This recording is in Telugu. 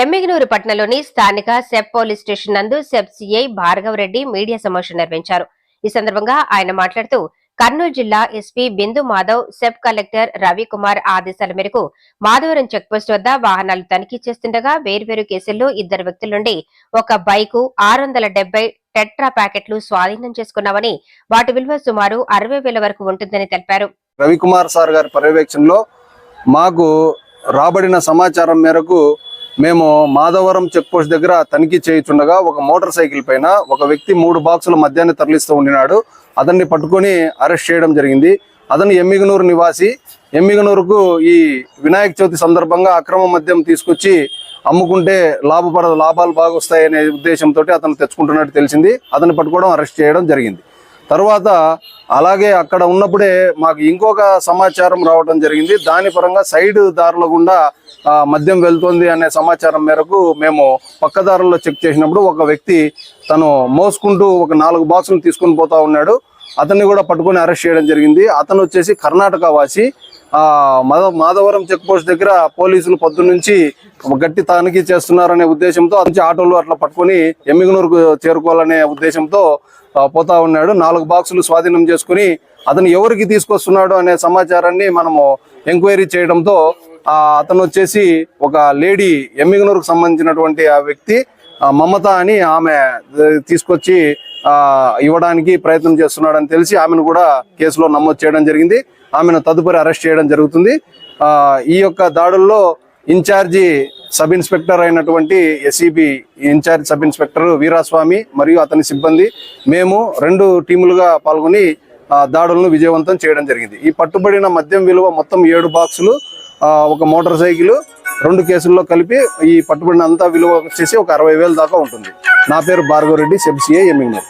ఎమ్మిగనూరు పట్టణంలోని స్థానిక సెబ్ పోలీస్ స్టేషన్ నందు SEB CI Bhargav Reddy media సమావేశం నిర్వహించారు. ఈ సందర్భంగా ఆయన మాట్లాడుతూ కర్నూలు జిల్లా SP Bindu Madhav SEB collector Ravikumar ఆదేశాల మేరకు మాధవరం చెక్పోస్ట్ వద్ద వాహనాలు తనిఖీ చేస్తుండగా వేర్వేరు కేసుల్లో ఇద్దరు వ్యక్తుల నుండి ఒక బైకు ఆరు వందల డెబ్బై టెట్రా ప్యాకెట్లు స్వాధీనం చేసుకున్నామని వాటి విలువ సుమారు అరవై వేల వరకు ఉంటుందని తెలిపారు. రవికుమార్ సార్ గారి పర్యవేక్షణలో మాకు రాబడిన సమాచారం మేరకు మేము మాధవరం చెక్ పోస్ట్ దగ్గర తనిఖీ చేయుచుండగా ఒక మోటార్ సైకిల్ పైన ఒక వ్యక్తి మూడు బాక్సుల మద్యాన్ని తరలిస్తూ ఉండినాడు. అతన్ని పట్టుకొని అరెస్ట్ చేయడం జరిగింది. అతను ఎమ్మిగనూరు నివాసి. ఎమ్మిగనూరుకు ఈ వినాయక చవితి సందర్భంగా అక్రమ మద్యం తీసుకొచ్చి అమ్ముకుంటే లాభపడ లాభాలు బాగా వస్తాయనే ఉద్దేశంతో అతను తెచ్చుకుంటున్నట్టు తెలిసింది. అతన్ని పట్టుకోవడం అరెస్ట్ చేయడం జరిగింది. తర్వాత అలాగే అక్కడ ఉన్నప్పుడే మాకు ఇంకొక సమాచారం రావడం జరిగింది. దాని పరంగా సైడ్ దారుల గుండా మద్యం వెళ్తుంది అనే సమాచారం మేరకు మేము పక్కదారుల్లో చెక్ చేసినప్పుడు ఒక వ్యక్తి తను మోసుకుంటూ ఒక నాలుగు బాక్సులు తీసుకుని పోతా ఉన్నాడు. అతన్ని కూడా పట్టుకొని అరెస్ట్ చేయడం జరిగింది. అతను వచ్చేసి కర్ణాటక వాసి. మాధవరం చెక్ పోస్ట్ దగ్గర పోలీసులు పొద్దు నుంచి గట్టి తనిఖీ చేస్తున్నారనే ఉద్దేశంతో అతని ఆటోలు అట్లా పట్టుకొని ఎమ్మిగనూరుకు చేరుకోవాలనే ఉద్దేశంతో పోతా ఉన్నాడు. నాలుగు బాక్సులు స్వాధీనం చేసుకుని అతను ఎవరికి తీసుకొస్తున్నాడు అనే సమాచారాన్ని మనము ఎంక్వైరీ చేయడంతో అతను వచ్చేసి ఒక లేడీ ఎమ్మిగనూరుకు సంబంధించినటువంటి ఆ వ్యక్తి మమత అని ఆమె తీసుకొచ్చి ఇవ్వడానికి ప్రయత్నం చేస్తున్నాడని తెలిసి ఆమెను కూడా కేసులో నమోదు చేయడం జరిగింది. ఆమెను తదుపరి అరెస్ట్ చేయడం జరుగుతుంది. ఈ యొక్క దాడుల్లో ఇన్ఛార్జి సబ్ ఇన్స్పెక్టర్ అయినటువంటి SEB incharge sub inspector Veeraswamy మరియు అతని సిబ్బంది మేము రెండు టీములుగా పాల్గొని దాడులను విజయవంతం చేయడం జరిగింది. ఈ పట్టుబడిన మద్యం విలువ మొత్తం ఏడు బాక్సులు ఒక మోటార్ సైకిల్ రెండు కేసుల్లో కలిపి ఈ పట్టుబడిన అంతా విలువ వచ్చేసి ఒక అరవై వేలు దాకా ఉంటుంది. నా పేరు భార్గవరెడ్డి సెబ్సిఏ సెబ్సిఐ ఎమ్మిగ్నూర్.